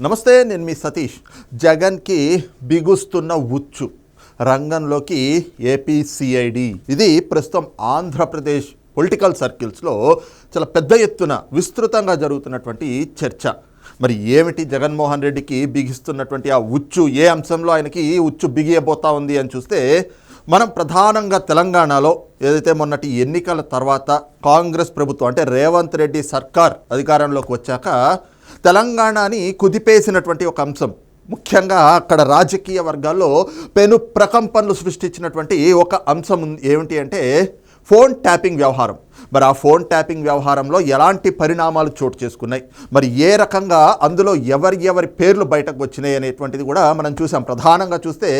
నమస్తే నేను మీ సతీష్. జగన్కి బిగుస్తున్న ఉచ్చు. రంగంలోకి ఏపీసీఐడి. ఇది ప్రస్తుతం ఆంధ్రప్రదేశ్ పొలిటికల్ సర్కిల్స్లో చాలా పెద్ద ఎత్తున విస్తృతంగా జరుగుతున్నటువంటి చర్చ. మరి ఏమిటి జగన్మోహన్ రెడ్డికి బిగిస్తున్నటువంటి ఆ ఉచ్చు? ఏ అంశంలో ఆయనకి ఉచ్చు బిగియబోతా ఉంది అని చూస్తే మనం ప్రధానంగా తెలంగాణలో ఏదైతే మొన్నటి ఎన్నికల తర్వాత కాంగ్రెస్ ప్రభుత్వం అంటే రేవంత్ రెడ్డి సర్కార్ అధికారంలోకి వచ్చాక తెలంగాణని కుదిపేసినటువంటి ఒక అంశం. ముఖ్యంగా అక్కడ రాజకీయ వర్గాల్లో పెను ప్రకంపనలు సృష్టించినటువంటి ఒక అంశం ఏమిటి అంటే ఫోన్ ట్యాపింగ్ వ్యవహారం. మరి ఆ ఫోన్ ట్యాపింగ్ వ్యవహారంలో ఎలాంటి పరిణామాలు చోటు చేసుకున్నాయి? మరి ఏ రకంగా అందులో ఎవరి ఎవరి పేర్లు బయటకు వచ్చినాయి అనేటువంటిది కూడా మనం చూసాం. ప్రధానంగా చూస్తే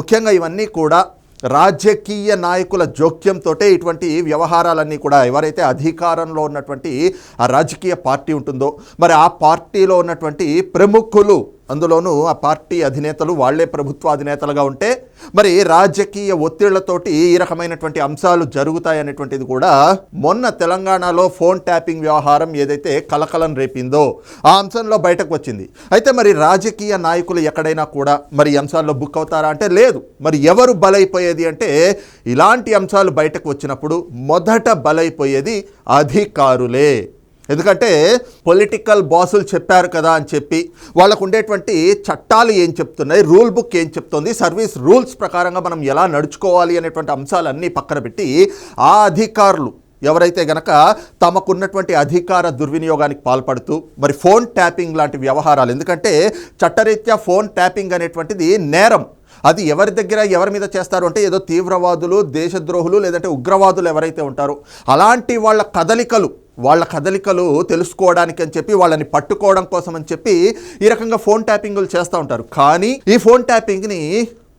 ముఖ్యంగా ఇవన్నీ కూడా రాజకీయ నాయకుల జోక్యంతో ఇటువంటి వ్యవహారాలన్నీ కూడా ఎవరైతే అధికారంలో ఉన్నటువంటి ఆ రాజకీయ పార్టీ ఉంటుందో మరి ఆ పార్టీలో ఉన్నటువంటి ప్రముఖులు అందులోనూ ఆ పార్టీ అధినేతలు వాళ్ళే ప్రభుత్వ అధినేతలుగా ఉంటే మరి రాజకీయ ఒత్తిళ్ళతోటి ఈ రకమైనటువంటి అంశాలు జరుగుతాయనేటువంటిది కూడా మొన్న తెలంగాణలో ఫోన్ ట్యాపింగ్ వ్యవహారం ఏదైతే కలకలం రేపిందో ఆ అంశంలో బయటకు వచ్చింది. అయితే మరి రాజకీయ నాయకులు ఎక్కడైనా కూడా మరి అంశాల్లో బుక్ అవుతారా అంటే లేదు. మరి ఎవరు బలైపోయేది అంటే ఇలాంటి అంశాలు బయటకు వచ్చినప్పుడు మొదట బలైపోయేది అధికారులే. ఎందుకంటే పొలిటికల్ బాసులు చెప్పారు కదా అని చెప్పి వాళ్ళకు ఉండేటువంటి చట్టాలు ఏం చెప్తున్నాయి రూల్ బుక్ ఏం చెప్తుంది సర్వీస్ రూల్స్ ప్రకారంగా మనం ఎలా నడుచుకోవాలి అనేటువంటి అంశాలన్నీ పక్కన పెట్టి ఆ అధికారులు ఎవరైతే గనక తమకున్నటువంటి అధికార దుర్వినియోగానికి పాల్పడుతూ మరి ఫోన్ ట్యాపింగ్ లాంటి వ్యవహారాలు ఎందుకంటే చట్టరీత్యా ఫోన్ ట్యాపింగ్ అనేటువంటిది నేరం. అది ఎవరి దగ్గర ఎవరి మీద చేస్తారు అంటే ఏదో తీవ్రవాదులు దేశద్రోహులు లేదంటే ఉగ్రవాదులు ఎవరైతే ఉంటారో అలాంటి వాళ్ళ కదలికలు వాళ్ళ కదలికలు తెలుసుకోవడానికి అని చెప్పి వాళ్ళని పట్టుకోవడం కోసం అని చెప్పి ఈ రకంగా ఫోన్ ట్యాపింగ్లు చేస్తూ ఉంటారు. కానీ ఈ ఫోన్ ట్యాపింగ్ని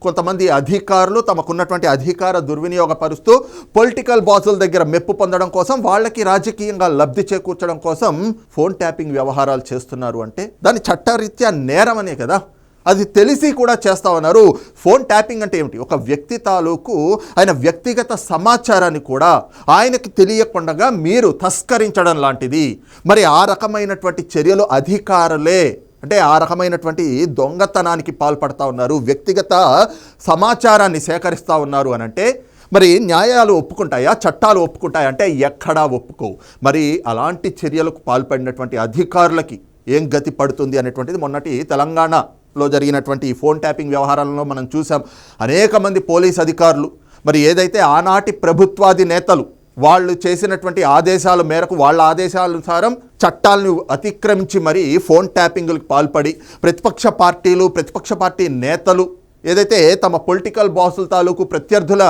కొంతమంది అధికారులు తమకున్నటువంటి అధికార దుర్వినియోగపరుస్తూ పొలిటికల్ బాసుల దగ్గర మెప్పు పొందడం కోసం వాళ్ళకి రాజకీయంగా లబ్ధి చేకూర్చడం కోసం ఫోన్ ట్యాపింగ్ వ్యవహారాలు చేస్తున్నారు అంటే దాని చట్టరీత్యా నేరం అనే కదా. అది తెలిసి కూడా చేస్తామన్నారు ఫోన్ ట్యాపింగ్ అంటే ఏమిటి? ఒక వ్యక్తి తాలూకు ఆయన వ్యక్తిగత సమాచారాన్ని కూడా ఆయనకి తెలియకుండా మీరు తస్కరించడం లాంటిది. మరి ఆ రకమైనటువంటి చర్యలు అధికారులే అంటే ఆ రకమైనటువంటి దొంగతనానికి పాల్పడతా ఉన్నారు వ్యక్తిగత సమాచారాన్ని సేకరిస్తూ ఉన్నారు అని అంటే మరి న్యాయాలు ఒప్పుకుంటాయా? చట్టాలు ఒప్పుకుంటాయా? అంటే ఎక్కడా ఒప్పుకోవు. మరి అలాంటి చర్యలకు పాల్పడినటువంటి అధికారులకి ఏం గతి పడుతుంది అనేటువంటిది మొన్నటి తెలంగాణ లో జరిగినటువంటి ఈ ఫోన్ ట్యాపింగ్ వ్యవహారాలలో మనం చూసాం అనేక మంది పోలీస్ అధికారులు మరి ఏదైతే ఆనాటి ప్రభుత్వాది నేతలు వాళ్ళు చేసినటువంటి ఆదేశాల మేరకు వాళ్ళ ఆదేశానుసారం చట్టాలను అతిక్రమించి మరీ ఫోన్ ట్యాపింగ్లకు పాల్పడి ప్రతిపక్ష పార్టీలు ప్రతిపక్ష పార్టీ నేతలు ఏదైతే తమ పొలిటికల్ బాసుల తాలూకు ప్రత్యర్థుల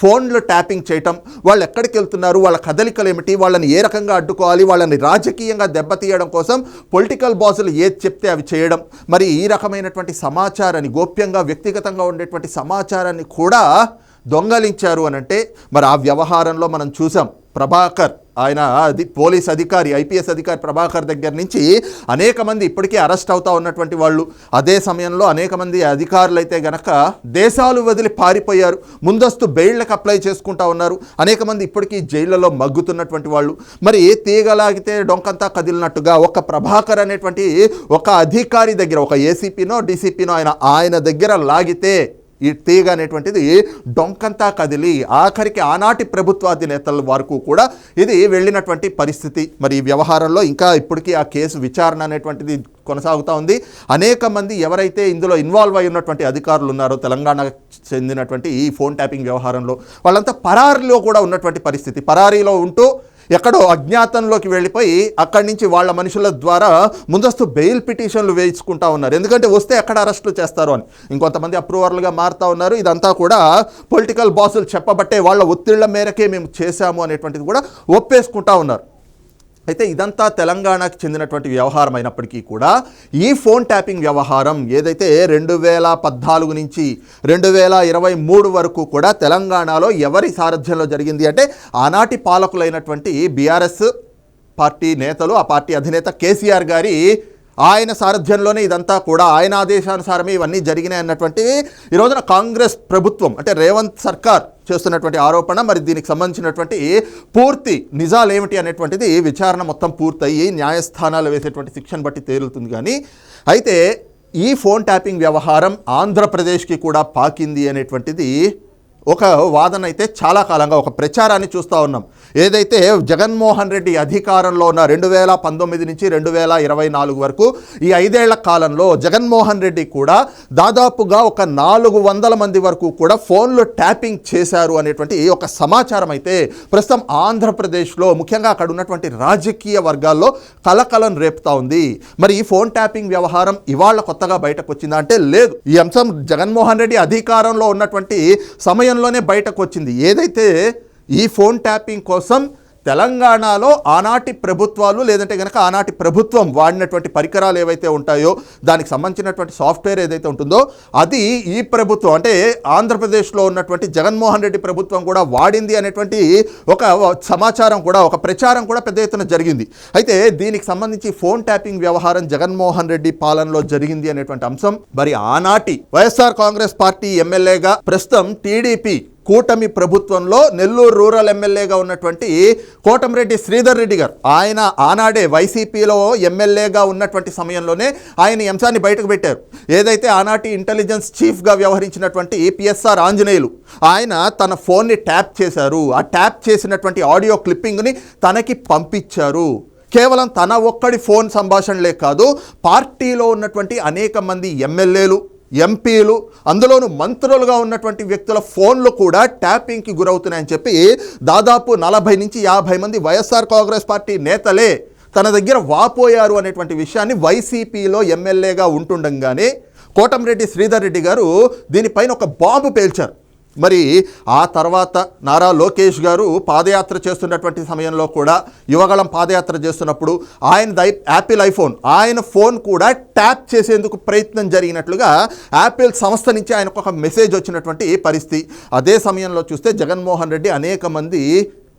ఫోన్లు ట్యాపింగ్ చేయటం వాళ్ళు ఎక్కడికి వెళ్తున్నారు వాళ్ళ కదలికలు ఏమిటి వాళ్ళని ఏ రకంగా అడ్డుకోవాలి వాళ్ళని రాజకీయంగా దెబ్బతీయడం కోసం పొలిటికల్ బాసులు ఏది చెప్తే అవి చేయడం. మరి ఈ రకమైనటువంటి సమాచారాన్ని గోప్యంగా వ్యక్తిగతంగా ఉండేటువంటి సమాచారాన్ని కూడా దొంగలించారు అని అంటే మరి ఆ వ్యవహారంలో మనం చూసాం ప్రభాకర్ ఆయన అది పోలీస్ అధికారి ఐపీఎస్ అధికారి ప్రభాకర్ దగ్గర నుంచి అనేక మంది ఇప్పటికీ అరెస్ట్ అవుతా ఉన్నటువంటి వాళ్ళు. అదే సమయంలో అనేక మంది అధికారులు అయితే గనక దేశాలు వదిలి పారిపోయారు. ముందస్తు బెయిళ్ళకు అప్లై చేసుకుంటా ఉన్నారు. అనేక మంది ఇప్పటికీ జైళ్ళలో మగ్గుతున్నటువంటి వాళ్ళు. మరి తీగలాగితే డొంకంతా కదిలినట్టుగా ఒక ప్రభాకర్ అనేటువంటి ఒక అధికారి దగ్గర ఒక ఏసీపీనో డీసీపీనో ఆయన ఆయన దగ్గర లాగితే ఈ తీగ అనేటువంటిది డొంకంతా కదిలి ఆఖరికి ఆనాటి ప్రభుత్వాధినేతల వరకు కూడా ఇది వెళ్ళినటువంటి పరిస్థితి. మరి ఈ వ్యవహారంలో ఇంకా ఇప్పటికీ ఆ కేసు విచారణ అనేటువంటిది కొనసాగుతూ ఉంది. అనేక మంది ఎవరైతే ఇందులో ఇన్వాల్వ్ అయి ఉన్నటువంటి అధికారులు ఉన్నారో తెలంగాణకు చెందినటువంటి ఈ ఫోన్ ట్యాపింగ్ వ్యవహారంలో వాళ్ళంతా పరారీలో కూడా ఉన్నటువంటి పరిస్థితి. పరారీలో ఉంటూ ఎక్కడో అజ్ఞాతంలోకి వెళ్ళిపోయి అక్కడి నుంచి వాళ్ళ మనుషుల ద్వారా ముందస్తు బెయిల్ పిటిషన్లు వేయించుకుంటా ఉన్నారు. ఎందుకంటే వస్తే ఎక్కడ అరెస్టులు చేస్తారు అని. ఇంకొంతమంది అప్రూవర్లుగా మారుతా ఉన్నారు. ఇదంతా కూడా పొలిటికల్ బాసులు చెప్పబట్టే వాళ్ళ ఒత్తిళ్ళ మేరకే మేము చేశాము అనేటువంటిది కూడా ఒప్పేసుకుంటా ఉన్నారు. అయితే ఇదంతా తెలంగాణకు చెందినటువంటి వ్యవహారం అయినప్పటికీ కూడా ఈ ఫోన్ ట్యాపింగ్ వ్యవహారం ఏదైతే రెండు వేల పద్నాలుగు నుంచి రెండు వేల ఇరవై మూడు వరకు కూడా తెలంగాణలో ఎవరి సారథ్యంలో జరిగింది అంటే ఆనాటి పాలకులైనటువంటి బీఆర్ఎస్ పార్టీ నేతలు ఆ పార్టీ అధినేత కేసీఆర్ గారి ఆయన సారథ్యంలోనే ఇదంతా కూడా ఆయన ఆదేశానుసారమే ఇవన్నీ జరిగినాయి అన్నటువంటివి ఈ రోజున కాంగ్రెస్ ప్రభుత్వం అంటే రేవంత్ సర్కార్ చేస్తున్నటువంటి ఆరోపణ మరి దీనికి సంబంధించినటువంటి పూర్తి నిజాలు ఏమిటి అనేటువంటిది విచారణ మొత్తం పూర్తయి న్యాయస్థానాలు వేసేటువంటి శిక్షను బట్టి తేలుతుంది కానీ అయితే ఈ ఫోన్ ట్యాపింగ్ వ్యవహారం ఆంధ్రప్రదేశ్కి కూడా పాకింది అనేటువంటిది ఒక వాదన అయితే చాలా కాలంగా ఒక ప్రచారాన్ని చూస్తూ ఉన్నాం. ఏదైతే జగన్మోహన్ రెడ్డి అధికారంలో ఉన్న రెండు వేల పంతొమ్మిది నుంచి రెండు వేల ఇరవై నాలుగు వరకు ఈ ఐదేళ్ళ కాలంలో జగన్మోహన్ రెడ్డి కూడా దాదాపుగా ఒక నాలుగు వందల మంది వరకు కూడా ఫోన్లో ట్యాపింగ్ చేశారు అనేటువంటి ఒక సమాచారం అయితే ప్రస్తుతం ఆంధ్రప్రదేశ్లో ముఖ్యంగా అక్కడ ఉన్నటువంటి రాజకీయ వర్గాల్లో కలకలం రేపుతా ఉంది. మరి ఈ ఫోన్ ట్యాపింగ్ వ్యవహారం ఇవాళ కొత్తగా బయటకు వచ్చిందా అంటే లేదు. ఈ అంశం జగన్మోహన్ రెడ్డి అధికారంలో ఉన్నటువంటి సమయంలోనే బయటకు వచ్చింది ఏదైతే ఈ ఫోన్ ట్యాపింగ్ కోసం తెలంగాణలో ఆనాటి ప్రభుత్వాలు లేదంటే కనుక ఆనాటి ప్రభుత్వం వాడినటువంటి పరికరాలు ఏవైతే ఉంటాయో దానికి సంబంధించినటువంటి సాఫ్ట్వేర్ ఏదైతే ఉంటుందో అది ఈ ప్రభుత్వం అంటే ఆంధ్రప్రదేశ్లో ఉన్నటువంటి జగన్మోహన్ రెడ్డి ప్రభుత్వం కూడా వాడింది అనేటువంటి ఒక సమాచారం కూడా ఒక ప్రచారం కూడా పెద్ద ఎత్తున జరిగింది. అయితే దీనికి సంబంధించి ఫోన్ ట్యాపింగ్ వ్యవహారం జగన్మోహన్ రెడ్డి పాలనలో జరిగింది అనేటువంటి అంశం. మరి ఆనాటి వైఎస్ఆర్ కాంగ్రెస్ పార్టీ ఎమ్మెల్యేగా ప్రస్తుతం టీడీపీ కూటమి ప్రభుత్వంలో నెల్లూరు రూరల్ ఎమ్మెల్యేగా ఉన్నటువంటి కోటమిరెడ్డి శ్రీధర్ రెడ్డి గారు. ఆయన ఆనాడే వైసీపీలో ఎమ్మెల్యేగా ఉన్నటువంటి సమయంలోనే ఆయన అంశాన్ని బయటకు పెట్టారు. ఏదైతే ఆనాటి ఇంటెలిజెన్స్ చీఫ్గా వ్యవహరించినటువంటి పిఎస్ఆర్ ఆంజనేయులు ఆయన తన ఫోన్ని ట్యాప్ చేశారు. ఆ ట్యాప్ చేసినటువంటి ఆడియో క్లిప్పింగ్ని తనకి పంపించారు. కేవలం తన ఒక్కడి ఫోన్ సంభాషణలే కాదు పార్టీలో ఉన్నటువంటి అనేక మంది ఎమ్మెల్యేలు ఎంపీలు అందులోనూ మంత్రులుగా ఉన్నటువంటి వ్యక్తుల ఫోన్లు కూడా ట్యాపింగ్కి గురవుతున్నాయని చెప్పి దాదాపు నలభై నుంచి యాభై మంది వైఎస్ఆర్ కాంగ్రెస్ పార్టీ నేతలే తన దగ్గర వాపోయారు అనేటువంటి విషయాన్ని వైసీపీలో ఎమ్మెల్యేగా ఉంటుండగానే కోటంరెడ్డి శ్రీధర్ రెడ్డి గారు దీనిపైన ఒక బాంబు పేల్చారు. మరి ఆ తర్వాత నారా లోకేష్ గారు పాదయాత్ర చేస్తున్నటువంటి సమయంలో కూడా యువగళం పాదయాత్ర చేస్తున్నప్పుడు ఆయన దై యాపిల్ ఐఫోన్ ఆయన ఫోన్ కూడా ట్యాప్ చేసేందుకు ప్రయత్నం జరిగినట్లుగా యాపిల్ సంస్థ నుంచి ఆయనకు ఒక మెసేజ్ వచ్చినటువంటి పరిస్థితి. అదే సమయంలో చూస్తే జగన్మోహన్ రెడ్డి అనేక మంది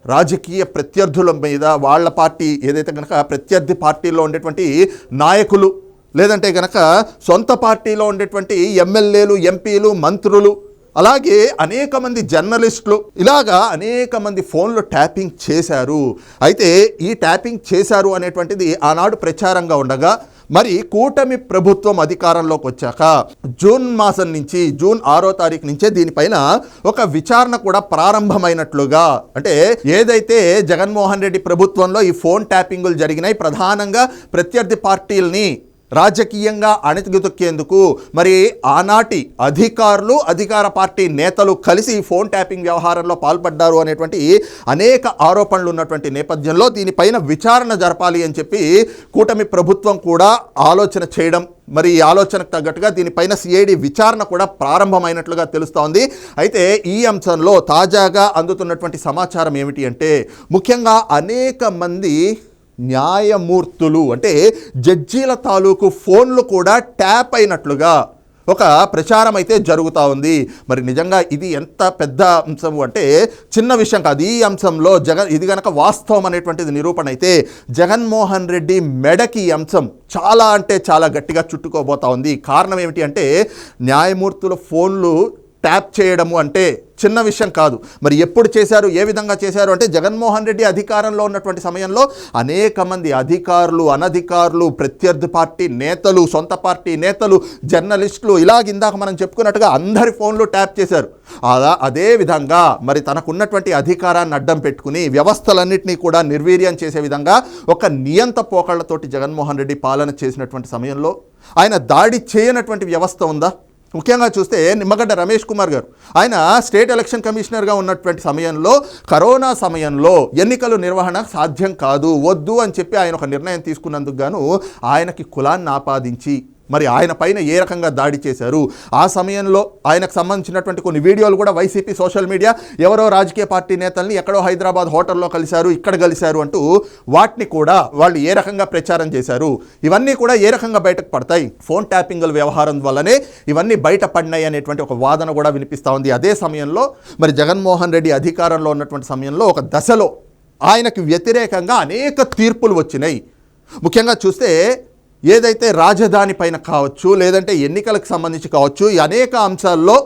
రాజకీయ ప్రత్యర్థుల మీద వాళ్ళ పార్టీ ఏదైతే కనుక ప్రత్యర్థి పార్టీలో ఉండేటువంటి నాయకులు లేదంటే కనుక సొంత పార్టీలో ఉండేటువంటి ఎమ్మెల్యేలు ఎంపీలు మంత్రులు అలాగే అనేక మంది జర్నలిస్టులు ఇలాగా అనేక మంది ఫోన్లు ట్యాపింగ్ చేశారు. అయితే ఈ ట్యాపింగ్ చేశారు అనేటువంటిది ఆనాడు ప్రచారంగా ఉండగా మరి కూటమి ప్రభుత్వం అధికారంలోకి వచ్చాక జూన్ మాసం నుంచి జూన్ ఆరో తారీఖు నుంచే దీనిపైన ఒక విచారణ కూడా ప్రారంభమైనట్లుగా అంటే ఏదైతే జగన్మోహన్ రెడ్డి ప్రభుత్వంలో ఈ ఫోన్ ట్యాపింగులు జరిగినాయి ప్రధానంగా ప్రత్యర్థి పార్టీల్ని రాజకీయంగా అణితిగితొక్కేందుకు మరి ఆనాటి అధికారులు అధికార పార్టీ నేతలు కలిసి ఫోన్ ట్యాపింగ్ వ్యవహారంలో పాల్పడ్డారు అనేటువంటి అనేక ఆరోపణలు ఉన్నటువంటి నేపథ్యంలో దీనిపైన విచారణ జరపాలి అని చెప్పి కూటమి ప్రభుత్వం కూడా ఆలోచన చేయడం మరి ఈ ఆలోచనకు తగ్గట్టుగా దీనిపైన సిఐడి విచారణ కూడా ప్రారంభమైనట్లుగా తెలుస్తోంది. అయితే ఈ అంశంలో తాజాగా అందుతున్నటువంటి సమాచారం ఏమిటి అంటే ముఖ్యంగా అనేక మంది న్యాయమూర్తులు అంటే జడ్జీల తాలూకు ఫోన్లు కూడా ట్యాప్ అయినట్లుగా ఒక ప్రచారం అయితే జరుగుతూ ఉంది. మరి నిజంగా ఇది ఎంత పెద్ద అంశం అంటే చిన్న విషయం కాదు. ఈ అంశంలో జగన్ ఇది కనుక వాస్తవం అనేటువంటిది నిరూపణ అయితే జగన్మోహన్ రెడ్డి మెడకి ఈ అంశం చాలా అంటే చాలా గట్టిగా చుట్టుకోబోతా ఉంది. కారణం ఏమిటి అంటే న్యాయమూర్తుల ఫోన్లు ట్యాప్ చేయడము అంటే చిన్న విషయం కాదు. మరి ఎప్పుడు చేశారు ఏ విధంగా చేశారు అంటే జగన్మోహన్ రెడ్డి అధికారంలో ఉన్నటువంటి సమయంలో అనేక మంది అధికారులు అనధికారులు ప్రత్యర్థి పార్టీ నేతలు సొంత పార్టీ నేతలు జర్నలిస్టులు ఇలాగ ఇందాక మనం చెప్పుకున్నట్టుగా అందరి ఫోన్లు ట్యాప్ చేశారు. అలా అదే విధంగా మరి తనకున్నటువంటి అధికారాన్ని అడ్డం పెట్టుకుని వ్యవస్థలన్నింటినీ కూడా నిర్వీర్యం చేసే విధంగా ఒక నియంత పోకళ్ళతోటి జగన్మోహన్ రెడ్డి పాలన చేసినటువంటి సమయంలో ఆయన దాడి చేయనటువంటి వ్యవస్థ ఉందా? ముఖ్యంగా చూస్తే నిమ్మగడ్డ రమేష్ కుమార్ గారు. ఆయన స్టేట్ ఎలక్షన్ కమిషనర్గా ఉన్నటువంటి సమయంలో కరోనా సమయంలో ఎన్నికలు నిర్వహణ సాధ్యం కాదు వద్దు అని చెప్పి ఆయన ఒక నిర్ణయం తీసుకున్నందుకు గాను ఆయనకి కులాన్ని ఆపాదించి మరి ఆయన పైన ఏ రకంగా దాడి చేశారు? ఆ సమయంలో ఆయనకు సంబంధించినటువంటి కొన్ని వీడియోలు కూడా వైసీపీ సోషల్ మీడియా ఎవరో రాజకీయ పార్టీ నేతల్ని ఎక్కడో హైదరాబాద్ హోటల్లో కలిశారు ఇక్కడ కలిశారు అంటూ వాటిని కూడా వాళ్ళు ఏ రకంగా ప్రచారం చేశారు? ఇవన్నీ కూడా ఏ రకంగా బయటకు పడతాయి? ఫోన్ ట్యాపింగ్ల వ్యవహారం వల్లనే ఇవన్నీ బయట పడినాయి అనేటువంటి ఒక వాదన కూడా వినిపిస్తూ ఉంది. అదే సమయంలో మరి జగన్మోహన్ రెడ్డి అధికారంలో ఉన్నటువంటి సమయంలో ఒక దశలో ఆయనకు వ్యతిరేకంగా అనేక తీర్పులు వచ్చినాయి. ముఖ్యంగా చూస్తే ఏదైతే రాజధాని పైన కావచ్చు లేదంటే ఎన్నికలకు సంబంధించి కావచ్చు ఈ అనేక అంశాల్లో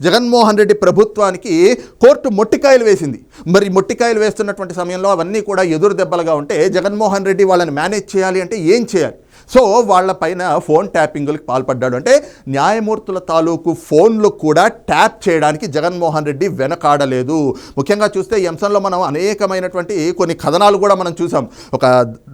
జగన్మోహన్ రెడ్డి ప్రభుత్వానికి కోర్టు మొట్టికాయలు వేసింది. మరి మొట్టికాయలు వేస్తున్నటువంటి సమయంలో అవన్నీ కూడా ఎదురు దెబ్బలుగా ఉంటే జగన్మోహన్ రెడ్డి వాళ్ళని మేనేజ్ చేయాలి అంటే ఏం చేయాలి? సో వాళ్ళపైన ఫోన్ ట్యాపింగ్లకు పాల్పడ్డాడు. అంటే న్యాయమూర్తుల తాలూకు ఫోన్లు కూడా ట్యాప్ చేయడానికి జగన్మోహన్ రెడ్డి వెనకాడలేదు. ముఖ్యంగా చూస్తే ఈ అంశంలో మనం అనేకమైనటువంటి కొన్ని కథనాలు కూడా మనం చూసాం. ఒక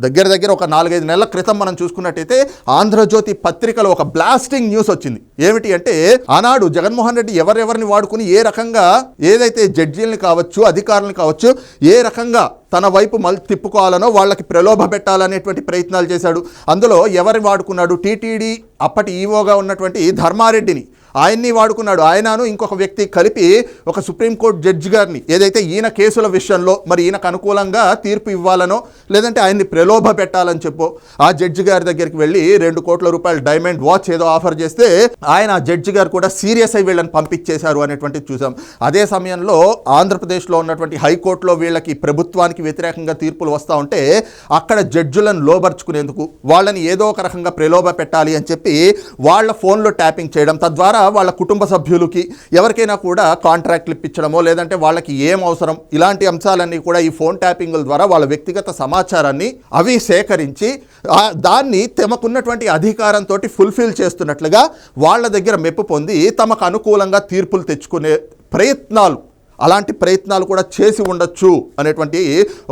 దగ్గర దగ్గర ఒక నాలుగైదు నెలల క్రితం మనం చూసుకున్నట్టయితే ఆంధ్రజ్యోతి పత్రికలో ఒక బ్లాస్టింగ్ న్యూస్ వచ్చింది. ఏమిటి అంటే ఆనాడు జగన్మోహన్ రెడ్డి ఎవరెవరిని వాడుకుని ఏ రకంగా ఏదైతే జడ్జీలను కావచ్చు అధికారులను కావచ్చు ఏ రకంగా తన వైపు మళ్ళీ తిప్పుకోవాలనో వాళ్ళకి ప్రలోభ పెట్టాలనేటువంటి ప్రయత్నాలు చేశాడు. అందులో ఎవరిని వాడుకున్నాడు? టీటీడీ అప్పటి ఈవోగా ఉన్నటువంటి ధర్మారెడ్డిని. ఆయన్ని వాడుకున్నాడు. ఆయనను ఇంకొక వ్యక్తి కలిపి ఒక సుప్రీంకోర్టు జడ్జి గారిని ఏదైతే ఈయన కేసుల విషయంలో మరి ఈయనకు అనుకూలంగా తీర్పు ఇవ్వాలనో లేదంటే ఆయన్ని ప్రలోభ పెట్టాలని చెప్పో ఆ జడ్జి గారి దగ్గరికి వెళ్ళి రెండు కోట్ల రూపాయల డైమండ్ వాచ్ ఏదో ఆఫర్ చేస్తే ఆయన ఆ జడ్జి గారు కూడా సీరియస్ అయి వీళ్ళని పంపించేశారు అనేటువంటిది చూసాం. అదే సమయంలో ఆంధ్రప్రదేశ్లో ఉన్నటువంటి హైకోర్టులో వీళ్ళకి ప్రభుత్వానికి వ్యతిరేకంగా తీర్పులు వస్తూ ఉంటే అక్కడ జడ్జులను లోబర్చుకునేందుకు వాళ్ళని ఏదో ఒక రకంగా ప్రలోభ పెట్టాలి అని చెప్పి వాళ్ళ ఫోన్లో ట్యాపింగ్ చేయడం తద్వారా వాళ్ళ కుటుంబ సభ్యులకి ఎవరికైనా కూడా కాంట్రాక్ట్లు ఇప్పించడమో లేదంటే వాళ్ళకి ఏం అవసరం ఇలాంటి అంశాలన్నీ కూడా ఈ ఫోన్ ట్యాపింగ్ల ద్వారా వాళ్ళ వ్యక్తిగత సమాచారాన్ని అవి సేకరించి దాన్ని తమకున్నటువంటి అధికారంతో ఫుల్ఫిల్ చేస్తున్నట్లుగా వాళ్ళ దగ్గర మెప్పు పొంది తమకు అనుకూలంగా తీర్పులు తెచ్చుకునే ప్రయత్నాలు అలాంటి ప్రయత్నాలు కూడా చేసి ఉండొచ్చు అనేటువంటి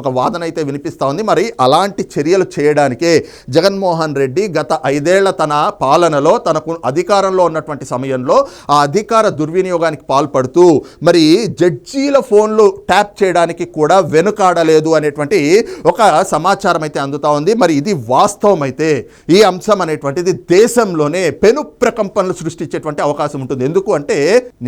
ఒక వాదన అయితే వినిపిస్తూ ఉంది. మరి అలాంటి చర్యలు చేయడానికే జగన్మోహన్ రెడ్డి గత ఐదేళ్ళ తన పాలనలో తనకు అధికారంలో ఉన్నటువంటి సమయంలో ఆ అధికార దుర్వినియోగానికి పాల్పడుతూ మరి జడ్జీల ఫోన్లు ట్యాప్ చేయడానికి కూడా వెనుకాడలేదు అనేటువంటి ఒక సమాచారం అయితే అందుతా ఉంది. మరి ఇది వాస్తవం అయితే. ఈ అంశం అనేటువంటిది దేశంలోనే పెను ప్రకంపనలు సృష్టించేటువంటి అవకాశం ఉంటుంది. ఎందుకు అంటే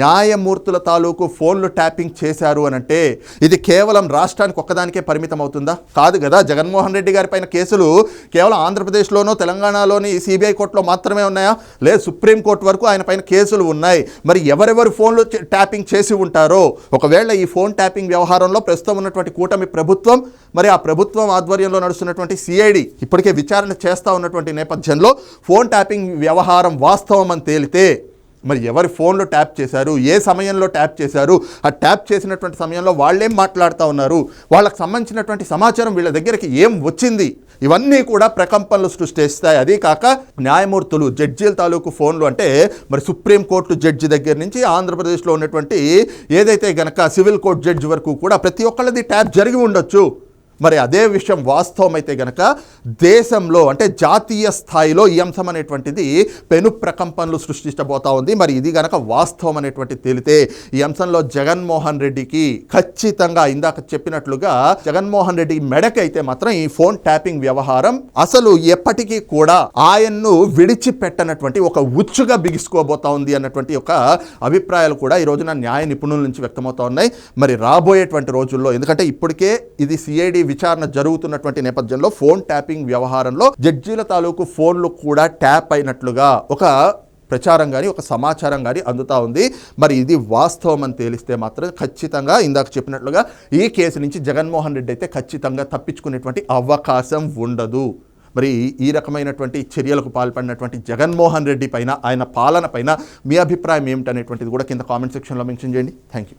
న్యాయమూర్తుల తాలూకు ఫోన్లు ట్యాపింగ్ చేశారు అని అంటే ఇది కేవలం రాష్ట్రానికి ఒక్కదానికే పరిమితం అవుతుందా? కాదు కదా జగన్మోహన్ రెడ్డి గారి పైన కేసులు కేవలం ఆంధ్రప్రదేశ్లోనో తెలంగాణలోని సిబిఐ కోర్టులో మాత్రమే ఉన్నాయా? లేదు సుప్రీంకోర్టు వరకు ఆయన పైన కేసులు ఉన్నాయి. మరి ఎవరెవరు ఫోన్లు చే- ట్యాపింగ్ చేసి ఉంటారో? ఒకవేళ ఈ ఫోన్ ట్యాపింగ్ వ్యవహారంలో ప్రస్తుతం ఉన్నటువంటి కూటమి ప్రభుత్వం మరి ఆ ప్రభుత్వం ఆధ్వర్యంలో నడుస్తున్నటువంటి సిఐడి ఇప్పటికే విచారణ చేస్తూ ఉన్నటువంటి నేపథ్యంలో ఫోన్ ట్యాపింగ్ వ్యవహారం వాస్తవం అని తేలితే మరి ఎవరి ఫోన్లో ట్యాప్ చేశారు? ఏ సమయంలో ట్యాప్ చేశారు? ఆ ట్యాప్ చేసినటువంటి సమయంలో వాళ్ళేం మాట్లాడుతూ ఉన్నారు? వాళ్ళకి సంబంధించినటువంటి సమాచారం వీళ్ళ దగ్గరికి ఏం వచ్చింది? ఇవన్నీ కూడా ప్రకంపనలు సృష్టిస్తాయి. అదే కాక న్యాయమూర్తులు జడ్జీల తాలూకు ఫోన్లు అంటే మరి సుప్రీంకోర్టు జడ్జి దగ్గర నుంచి ఆంధ్రప్రదేశ్లో ఉన్నటువంటి ఏదైతే గనక సివిల్ కోర్టు జడ్జి వరకు కూడా ప్రతి ఒక్కళ్ళది ట్యాప్ జరిగి ఉండొచ్చు. మరి అదే విషయం వాస్తవం అయితే గనక దేశంలో అంటే జాతీయ స్థాయిలో ఈ అంశం అనేటువంటిది పెను ప్రకంపనలు సృష్టించబోతా ఉంది. మరి ఇది గనక వాస్తవం అనేటువంటి తేలితే ఈ అంశంలో జగన్మోహన్ రెడ్డికి ఖచ్చితంగా ఇందాక చెప్పినట్లుగా జగన్మోహన్ రెడ్డి మెడకైతే మాత్రం ఈ ఫోన్ ట్యాపింగ్ వ్యవహారం అసలు ఎప్పటికీ కూడా ఆయన్ను విడిచిపెట్టనటువంటి ఒక ఉచ్చుగా బిగుసుకోబోతా ఉంది అన్నటువంటి ఒక అభిప్రాయాలు కూడా ఈ రోజున న్యాయ నిపుణుల నుంచి వ్యక్తమవుతా ఉన్నాయి. మరి రాబోయేటువంటి రోజుల్లో ఎందుకంటే ఇప్పటికే ఇది సిఐడి విచారణ జరుగుతున్నటువంటి నేపథ్యంలో ఫోన్ ట్యాపింగ్ వ్యవహారంలో జడ్జీల తాలూకు ఫోన్లు కూడా ట్యాప్ అయినట్లుగా ఒక ప్రచారం కానీ ఒక సమాచారం కానీ అందుతా ఉంది. మరి ఇది వాస్తవం అని తేలిస్తే మాత్రం ఖచ్చితంగా ఇందాక చెప్పినట్లుగా ఈ కేసు నుంచి జగన్మోహన్ రెడ్డి అయితే ఖచ్చితంగా తప్పించుకునేటువంటి అవకాశం ఉండదు. మరి ఈ రకమైనటువంటి చర్యలకు పాల్పడినటువంటి జగన్మోహన్ రెడ్డి పైన ఆయన పాలన పైన మీ అభిప్రాయం ఏమిటనేటువంటిది కూడా కింద కామెంట్ సెక్షన్లో మెన్షన్ చేయండి. Thank you